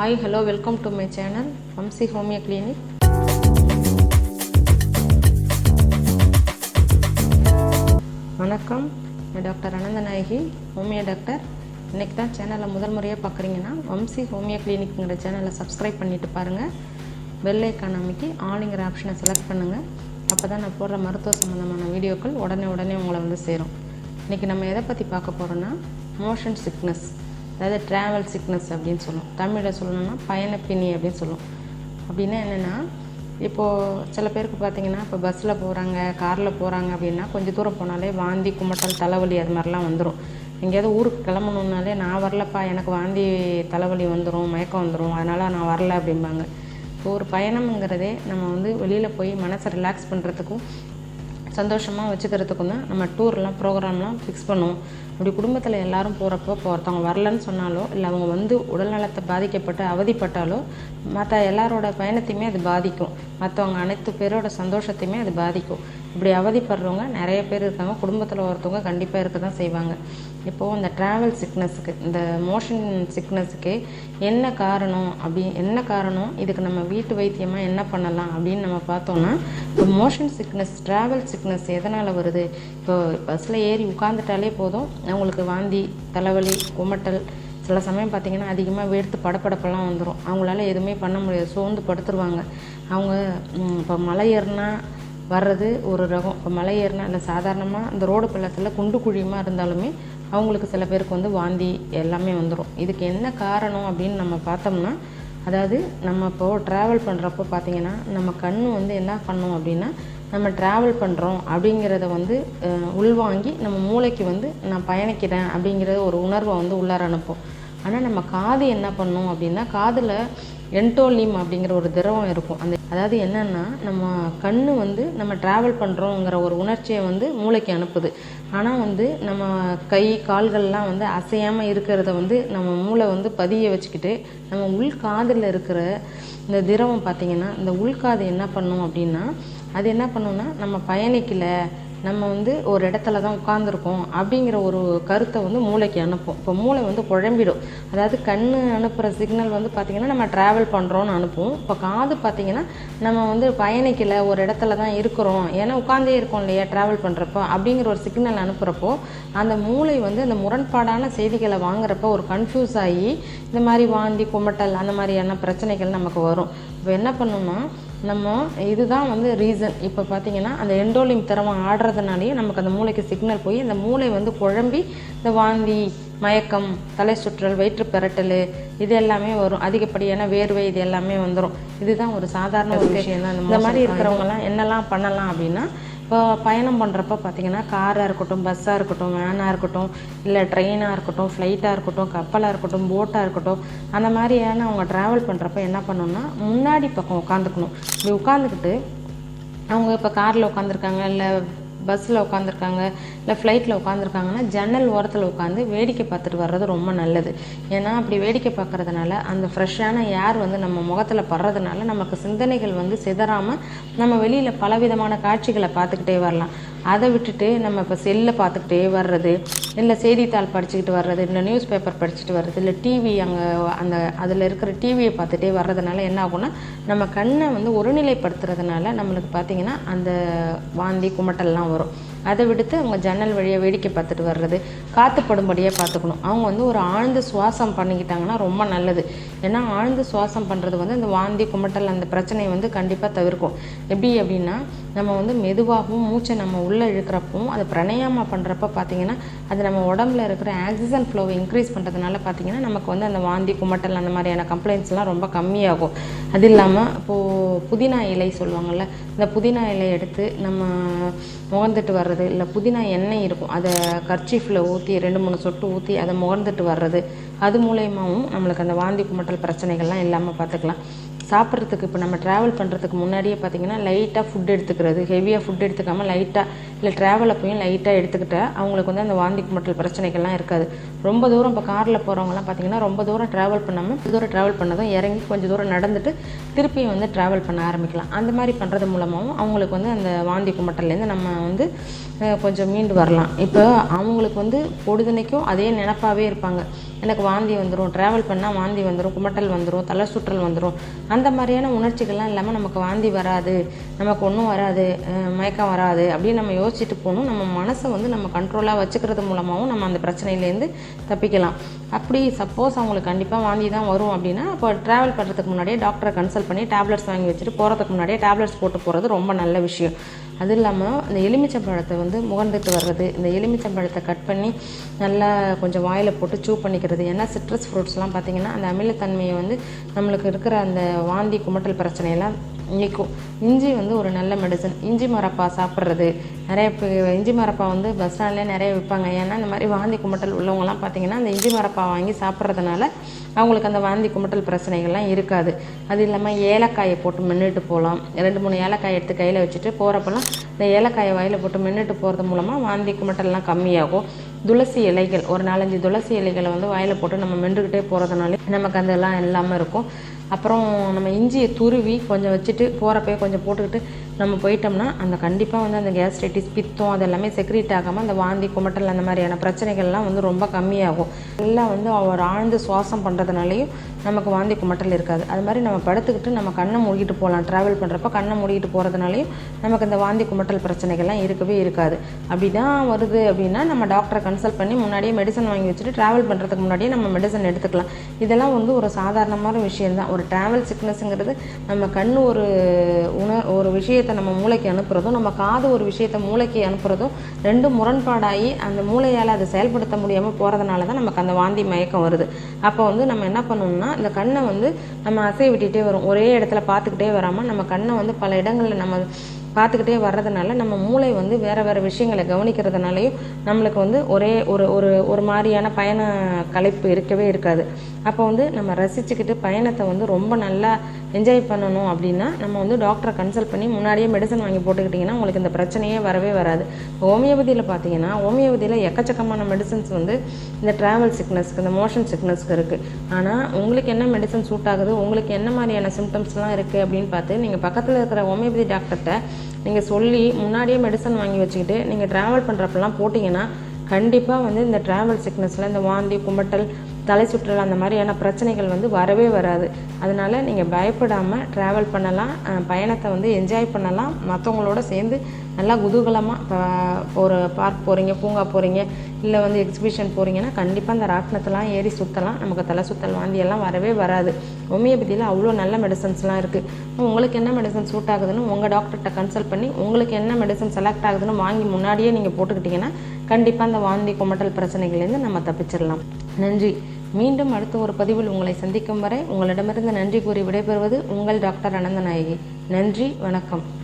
Hi hello welcome to my channel Vamsi homeo clinic வணக்கம் நான் doctor Ananthanayaki homeo doctor. இன்றைக்கி தான் சேனலை முதல் முறையாக பார்க்குறீங்கன்னா வம்சி ஹோமியோ கிளினிக்ங்கிற சேனலை சப்ஸ்கிரைப் பண்ணிட்டு பாருங்கள் பெல் ஐக்கான் ஆளுங்கிற ஆப்ஷனை செலக்ட் பண்ணுங்கள் அப்போ தான் நான் போடுற மருத்துவ சம்மந்தமான வீடியோக்கள் உடனே உடனே உங்களை வந்து சேரும். இன்றைக்கி நம்ம எதை பற்றி பார்க்க போகிறோன்னா மோஷன் சிக்னஸ் அதாவது ட்ராவல் சிக்னஸ் அப்படின்னு சொல்லுவோம் தமிழில் சொல்லணும்னா பயணப்பிணி அப்படின்னு சொல்லுவோம் அப்படின்னா என்னென்னா இப்போது சில பேருக்கு பார்த்தீங்கன்னா இப்போ பஸ்ஸில் போகிறாங்க காரில் போகிறாங்க அப்படின்னா கொஞ்சம் தூரம் போனாலே வாந்தி குமட்டல் தலைவலி அது மாதிரிலாம் வந்துடும் எங்கேயாவது ஊருக்கு கிளம்பணுன்னாலே நான் வரலப்பா எனக்கு வாந்தி தலைவலி வந்துடும் மயக்கம் வந்துடும் அதனால் நான் வரல அப்படிம்பாங்க. இப்போ ஒரு பயணம்ங்கிறதே நம்ம வந்து வெளியில் போய் மனசை ரிலாக்ஸ் பண்ணுறதுக்கும் சந்தோஷமாக வச்சுக்கிறதுக்கும் தான் நம்ம டூர்லாம் ப்ரோக்ராம்லாம் ஃபிக்ஸ் பண்ணுவோம். அப்படி குடும்பத்தில் எல்லாரும் போகிறப்போ இப்போ ஒருத்தவங்க வரலன்னு சொன்னாலோ இல்லை அவங்க வந்து உடல்நலத்தை பாதிக்கப்பட்டு அவதிப்பட்டாலோ மற்ற எல்லாரோட பயணத்தையுமே அது பாதிக்கும். மற்றவங்க அனைத்து பேரோட சந்தோஷத்தையுமே அது பாதிக்கும். இப்படி அவதிப்படுறவங்க நிறைய பேர் இருக்காங்க. குடும்பத்தில் ஒருத்தவங்க கண்டிப்பாக இருக்க தான் செய்வாங்க. இப்போது இந்த ட்ராவல் சிக்னஸுக்கு இந்த மோஷன் சிக்னஸுக்கு என்ன காரணம் அப்படி என்ன காரணம்? இதுக்கு நம்ம வீட்டு வைத்தியமாக என்ன பண்ணலாம் அப்படின்னு நம்ம பார்த்தோன்னா இப்போ மோஷன் சிக்னஸ் ட்ராவல் சிக்னஸ் எதனால் வருது? இப்போ பஸ்ஸில் ஏறி உட்காந்துட்டாலே போதும். அவங்களுக்கு வாந்தி தலைவலி குமட்டல் சில சமயம் பார்த்திங்கன்னா அதிகமாக வேர்த்து படப்படப்பெல்லாம் வந்துடும் அவங்களால எதுவுமே பண்ண முடியாது. சோர்ந்து படுத்துருவாங்க. அவங்க இப்போ மலை ஏறினா வர்றது ஒரு ரகம். இப்போ மலை ஏறினா இல்லை சாதாரணமாக இந்த ரோடு பள்ளத்தில் குண்டு குழியுமாக இருந்தாலுமே அவங்களுக்கு சில பேருக்கு வந்து வாந்தி எல்லாமே வந்துடும் இதுக்கு என்ன காரணம் அப்படின்னு நம்ம பார்த்தோம்னா அதாவது நம்ம இப்போது ட்ராவல் பண்ணுறப்போ பார்த்தீங்கன்னா நம்ம கண் வந்து என்ன பண்ணும் அப்படின்னா நம்ம ட்ராவல் பண்ணுறோம் அப்படிங்கிறத வந்து உள்வாங்கி நம்ம மூளைக்கு வந்து நான் பயணிக்கிறேன் அப்படிங்கிற ஒரு உணர்வை வந்து உள்ளார அனுப்பும். ஆனால் நம்ம காது என்ன பண்ணும் அப்படின்னா காதில் என்டோலிம் அப்படிங்கிற ஒரு திரவம் இருக்கும். அந்த அதாவது என்னன்னா நம்ம கண் வந்து நம்ம ட்ராவல் பண்ணுறோங்கிற ஒரு உணர்ச்சியை வந்து மூளைக்கு அனுப்புது. ஆனால் வந்து நம்ம கை கால்கள்லாம் வந்து அசையாமல் இருக்கிறத வந்து நம்ம மூளை வந்து பதிய வச்சுக்கிட்டு நம்ம உள்காதில் இருக்கிற இந்த திரவம் பார்த்திங்கன்னா இந்த உள்காது என்ன பண்ணும் அப்படின்னா அது என்ன பண்ணுன்னா நம்ம பயணிக்கலை நம்ம வந்து ஒரு இடத்துல தான் உட்காந்துருக்கோம் அப்படிங்கிற ஒரு கருத்தை வந்து மூளைக்கு அனுப்பும். இப்போ மூளை வந்து குழம்பிடும். அதாவது கண் அனுப்புகிற சிக்னல் வந்து பார்த்திங்கன்னா நம்ம ட்ராவல் பண்ணுறோன்னு அனுப்பும். இப்போ காது பார்த்திங்கன்னா நம்ம வந்து பயணிக்கல ஒரு இடத்துல தான் இருக்கிறோம். ஏன்னா உட்காந்தே இருக்கோம் இல்லையா ட்ராவல் பண்ணுறப்போ அப்படிங்கிற ஒரு சிக்னல் அனுப்புகிறப்போ அந்த மூளை வந்து அந்த முரண்பாடான செய்திகளை வாங்குறப்போ ஒரு கன்ஃபியூஸ் ஆகி இந்த மாதிரி வாந்தி குமட்டல் அந்த மாதிரியான பிரச்சனைகள் நமக்கு வரும். இப்போ என்ன பண்ணணும்னா நம்ம இதுதான் வந்து ரீசன் இப்போ பார்த்தீங்கன்னா அந்த எண்டோலிம் திறமை ஆடுறதுனாலேயே நமக்கு அந்த மூளைக்கு சிக்னல் போய் அந்த மூளை வந்து குழம்பி இந்த வாந்தி மயக்கம் தலை சுற்றல் வயிற்று பெரட்டல் இது எல்லாமே வரும். அதிகப்படியான வேர்வை இது எல்லாமே வந்துடும் இதுதான் ஒரு சாதாரண ஒரு விஷயம் தான் இந்த மாதிரி இருக்கிறவங்கலாம் என்னெல்லாம் பண்ணலாம் அப்படின்னா இப்போ பயணம் பண்ணுறப்ப பார்த்தீங்கன்னா காராக இருக்கட்டும் பஸ்ஸாக இருக்கட்டும் வேனாக இருக்கட்டும் இல்லை ட்ரெயினாக இருக்கட்டும் ஃப்ளைட்டாக இருக்கட்டும் கப்பலாக இருக்கட்டும் போட்டாக இருக்கட்டும் அந்த மாதிரியான அவங்க ட்ராவல் பண்ணுறப்ப என்ன பண்ணணும்னா முன்னாடி பக்கம் உட்காந்துக்கணும். இப்படி உட்காந்துக்கிட்டு அவங்க இப்போ காரில் உட்காந்துருக்காங்க இல்லை பஸ்ஸில் உட்காந்துருக்காங்க இல்லை ஃப்ளைட்டில் உட்காந்துருக்காங்கன்னா ஜன்னல் ஓரத்தில் உட்காந்து வேடிக்கை பார்த்துட்டு வர்றது ரொம்ப நல்லது. ஏன்னா அப்படி வேடிக்கை பார்க்கறதுனால அந்த ஃப்ரெஷ்ஷான ஏர் வந்து நம்ம முகத்தில் படுறதுனால நமக்கு சிந்தனைகள் வந்து சிதறாமல் நம்ம வெளியில் பலவிதமான காட்சிகளை பார்த்துக்கிட்டே வரலாம். அதை விட்டுட்டு நம்ம இப்போ செல்லை பார்த்துக்கிட்டே வர்றது இல்லை செய்தித்தாள் படிச்சுக்கிட்டு வர்றது இல்லை நியூஸ் பேப்பர் படிச்சுட்டு வர்றது இல்லை டிவி அங்கே அந்த அதில் இருக்கிற டிவியை பார்த்துட்டே வர்றதுனால என்ன ஆகும்னா நம்ம கண்ணை வந்து ஒருநிலைப்படுத்துறதுனால நம்மளுக்கு பார்த்தீங்கன்னா அந்த வாந்தி குமட்டல்லாம் வரும். அதை விடுத்து அவங்க ஜன்னல் வழியாக வேடிக்கை பார்த்துட்டு வர்றது காற்று பார்த்துக்கணும். அவங்க வந்து ஒரு ஆழ்ந்த சுவாசம் பண்ணிக்கிட்டாங்கன்னா ரொம்ப நல்லது. ஏன்னா ஆழ்ந்த சுவாசம் பண்ணுறது வந்து அந்த வாந்தி குமட்டல் அந்த பிரச்சனையை வந்து கண்டிப்பாக தவிர்க்கும். எப்படி அப்படின்னா நம்ம வந்து மெதுவாகவும் மூச்சை நம்ம உள்ளே இழுக்கிறப்பவும் அதை பிரணயாமா பண்ணுறப்ப பார்த்தீங்கன்னா அது நம்ம உடம்புல இருக்கிற ஆக்சிஜன் ஃப்ளோவை இன்க்ரீஸ் பண்ணுறதுனால பார்த்தீங்கன்னா நமக்கு வந்து அந்த வாந்தி குமட்டல் அந்த மாதிரியான கம்ப்ளைண்ட்ஸ்லாம் ரொம்ப கம்மியாகும். அது இல்லாமல் இப்போது புதினா இலை சொல்லுவாங்கள்ல இந்த புதினா இலை எடுத்து நம்ம முகந்துட்டு வர்றது இல்லை புதினா எண்ணெய் இருக்கும் அதை கர்ச்சீஃபில் ஊற்றி ரெண்டு மூணு சொட்டு ஊற்றி அதை முகந்துட்டு வர்றது அது மூலயமாவும் நம்மளுக்கு அந்த வாந்தி குமட்டல் பிரச்சனைகள்லாம் இல்லாமல் பார்த்துக்கலாம் சாப்பிட்றதுக்கு இப்போ நம்ம ட்ராவல் பண்ணுறதுக்கு முன்னாடியே பார்த்தீங்கன்னா லைட்டாக ஃபுட் எடுத்துக்கிறது ஹெவியாக ஃபுட் எடுத்துக்காமல் லைட்டாக இல்லை ட்ராவல் அப்பையும் லைட்டாக எடுத்துக்கிட்டால் அவங்களுக்கு வந்து அந்த வாந்தி குமட்டல் பிரச்சனைகள்லாம் இருக்காது. ரொம்ப தூரம் இப்போ காரில் போகிறவங்கலாம் பார்த்தீங்கன்னா ரொம்ப தூரம் ட்ராவல் பண்ணாமல் தூரம் ட்ராவல் பண்ணதும் இறங்கி கொஞ்சம் தூரம் நடந்துட்டு திருப்பியும் வந்து ட்ராவல் பண்ண ஆரம்பிக்கலாம். அந்த மாதிரி பண்ணுறது மூலமாகவும் அவங்களுக்கு வந்து அந்த வாந்தி குமட்டல்லேருந்து நம்ம வந்து கொஞ்சம் மீண்டு வரலாம். இப்போ அவங்களுக்கு வந்து பொழுதுனைக்கும் அதே நினப்பாகவே இருப்பாங்க. எனக்கு வாந்தி வந்துடும் ட்ராவல் பண்ணால் வாந்தி வந்துடும் குமட்டல் வந்துடும் தலை சுற்றல் வந்துடும் அந்த மாதிரியான உணர்ச்சிகள்லாம் இல்லாமல் நமக்கு வாந்தி வராது நமக்கு ஒன்றும் வராது மயக்கம் வராது அப்படின்னு நம்ம யோசிச்சுட்டு போகணும். நம்ம மனசை வந்து நம்ம கண்ட்ரோலாக வச்சுக்கிறது மூலமாகவும் நம்ம அந்த பிரச்சனையிலேருந்து தப்பிக்கலாம். அப்படி சப்போஸ் அவங்களுக்கு கண்டிப்பாக வாந்தி தான் வரும் அப்படின்னா அப்போ ட்ராவல் பண்ணுறதுக்கு முன்னாடியே டாக்டரை கன்சல்ட் பண்ணி டேப்லெட்ஸ் வாங்கி வச்சுட்டு போகிறதுக்கு முன்னாடியே டேப்லெட்ஸ் போட்டு போகிறது ரொம்ப நல்ல விஷயம். அது இல்லாமல் இந்த எலுமிச்சம்பழத்தை வந்து முகந்துட்டு வர்றது இந்த எலுமிச்சம்பழத்தை கட் பண்ணி நல்லா கொஞ்சம் வாயில் போட்டு சூ பண்ணிக்கிறது. ஏன்னா சிட்ரஸ் ஃப்ரூட்ஸ்லாம் பார்த்திங்கன்னா அந்த அமிலத்தன்மையை வந்து நம்மளுக்கு இருக்கிற அந்த வாந்தி குமட்டல் பிரச்சனையெல்லாம் நீக்கும் இஞ்சி வந்து ஒரு நல்ல மெடிசன் இஞ்சி மரப்பா சாப்பிட்றது. நிறைய இஞ்சி மரப்பா வந்து பஸ் ஸ்டாண்ட்லேயே நிறைய விற்பாங்க ஏன்னா இந்த மாதிரி வாந்தி குமட்டல் உள்ளவங்கலாம் பார்த்தீங்கன்னா அந்த இஞ்சி மரப்பா வாங்கி சாப்பிட்றதுனால அவங்களுக்கு அந்த வாந்தி குமட்டல் பிரச்சனைகள்லாம் இருக்காது. அது இல்லாமல் ஏலக்காயை போட்டு மென்னுட்டு போகலாம். ரெண்டு மூணு ஏலக்காய் எடுத்து கையில் வச்சுட்டு போகிறப்பெல்லாம் இந்த ஏலக்காயை வாயில் போட்டு மென்னுட்டு போகிறது மூலமாக வாந்தி குமட்டல்லாம் கம்மியாகும். துளசி இலைகள் ஒரு நாலஞ்சு துளசி இலைகளை வந்து வாயில் போட்டு நம்ம மென்றுக்கிட்டே போகிறதுனால நமக்கு அதெல்லாம் இல்லாமல் இருக்கும். அப்புறம் நம்ம இஞ்சியை துருவி கொஞ்சம் வச்சுட்டு போகிறப்பே கொஞ்சம் போட்டுக்கிட்டு நம்ம போயிட்டோம்னா அந்த கண்டிப்பாக வந்து அந்த கேஸ்ட்ரைட்டிஸ் பித்தம் அது எல்லாமே செக்ரீட் ஆகாமல் அந்த வாந்தி குமட்டல் அந்த மாதிரியான பிரச்சனைகள்லாம் வந்து ரொம்ப கம்மியாகும். எல்லாம் வந்து அவர் ஆழ்ந்து சுவாசம் பண்ணுறதுனாலையும் நமக்கு வாந்தி குமட்டல் இருக்காது. அது மாதிரி நம்ம படுத்துக்கிட்டு நம்ம கண்ணை மூடிட்டு போகலாம். ட்ராவல் பண்ணுறப்ப கண்ணை மூடிட்டு போகிறதுனாலையும் நமக்கு இந்த வாந்தி குமட்டல் பிரச்சனைகள்லாம் இருக்கவே இருக்காது. அப்படி தான் வருது அப்படின்னா நம்ம டாக்டரை கன்சல்ட் பண்ணி முன்னாடியே மெடிசன் வாங்கி வச்சுட்டு ட்ராவல் பண்ணுறதுக்கு முன்னாடியே நம்ம மெடிசன் எடுத்துக்கலாம். இதெல்லாம் வந்து ஒரு சாதாரணமான விஷயம்தான். ஒரு ட்ராவல் சிக்னஸ்ங்கிறது நம்ம கண் ஒரு உணர் ஒரு விஷயத்தை நம்ம மூளைக்கு அனுப்புகிறதும் நம்ம காது ஒரு விஷயத்தை மூளைக்கு அனுப்புகிறதும் ரெண்டும் முரண்பாடாகி அந்த மூளையால் அதை செயல்படுத்த முடியாமல் போகிறதுனால தான் நமக்கு அந்த வாந்தி மயக்கம் வருது. அப்போ வந்து நம்ம என்ன பண்ணணும்னா இந்த கண்ணை வந்து நம்ம அசைய விட்டுகிட்டே வரும். ஒரே இடத்துல பார்த்துக்கிட்டே வராமல் நம்ம கண்ணை வந்து பல இடங்களில் நம்ம பார்த்துக்கிட்டே வர்றதுனால நம்ம மூளை வந்து வேறு வேறு விஷயங்களை கவனிக்கிறதுனாலையும் நம்மளுக்கு வந்து ஒரே ஒரு ஒரு ஒரு மாதிரியான பயண கலைப்பு இருக்கவே இருக்காது. அப்போ வந்து நம்ம ரசிச்சுக்கிட்டு பயணத்தை வந்து ரொம்ப நல்லா என்ஜாய் பண்ணணும் அப்படின்னா நம்ம வந்து டாக்டரை கன்சல்ட் பண்ணி முன்னாடியே மெடிசன் வாங்கி போட்டுக்கிட்டிங்கன்னா உங்களுக்கு இந்த பிரச்சனையே வரவே வராது. ஹோமியோபதியில் பார்த்தீங்கன்னா ஹோமியோபதியில் எக்கச்சக்கமான மெடிசன்ஸ் வந்து இந்த ட்ராவல் சிக்னஸ்க்கு இந்த மோஷன் சிக்னஸ்க்கு இருக்குது ஆனால் உங்களுக்கு என்ன மெடிசன் சூட் ஆகுது? உங்களுக்கு என்ன மாதிரியான சிம்டம்ஸ்லாம் இருக்குது அப்படின்னு பார்த்து நீங்கள் பக்கத்தில் இருக்கிற ஹோமியோபதி டாக்டர்கிட்ட நீங்கள் சொல்லி முன்னாடியே மெடிசன் வாங்கி வச்சுக்கிட்டு நீங்கள் ட்ராவல் பண்ணுறப்பெல்லாம் போட்டிங்கன்னா கண்டிப்பாக வந்து இந்த ட்ராவல் சிக்னஸில் இந்த வாந்தி குமட்டல் தலை சுற்றல் அந்த மாதிரியான பிரச்சனைகள் வந்து வரவே வராது. அதனால் நீங்கள் பயப்படாமல் ட்ராவல் பண்ணலாம். பயணத்தை வந்து என்ஜாய் பண்ணலாம். மற்றவங்களோட சேர்ந்து நல்லா குதூகலமாக இப்போ ஒரு பார்க் போகிறீங்க பூங்கா போகிறீங்க இல்லை வந்து எக்ஸிபிஷன் போகிறீங்கன்னா கண்டிப்பாக அந்த ராட்டினத்தெல்லாம் ஏறி சுற்றலாம் நமக்கு தலை சுத்தல் வாந்தி எல்லாம் வரவே வராது. ஹோமியோபதியில் அவ்வளோ நல்ல மெடிசன்ஸ்லாம் இருக்குது உங்களுக்கு என்ன மெடிசன் சூட் ஆகுதுன்னு உங்கள் டாக்டர்கிட்ட கன்சல்ட் பண்ணி உங்களுக்கு என்ன மெடிசன் செலக்ட் ஆகுதுன்னு வாங்கி முன்னாடியே நீங்கள் போட்டுக்கிட்டிங்கன்னா கண்டிப்பாக அந்த வாந்தி குமட்டல் பிரச்சனைகள்லேருந்து நம்ம தப்பிச்சிடலாம் நன்றி. மீண்டும் அடுத்த ஒரு பதிவில் உங்களை சந்திக்கும் வரை உங்களிடமிருந்து நன்றி கூறி விடைபெறுவது உங்கள் டாக்டர் அனந்தநாயகி. நன்றி வணக்கம்.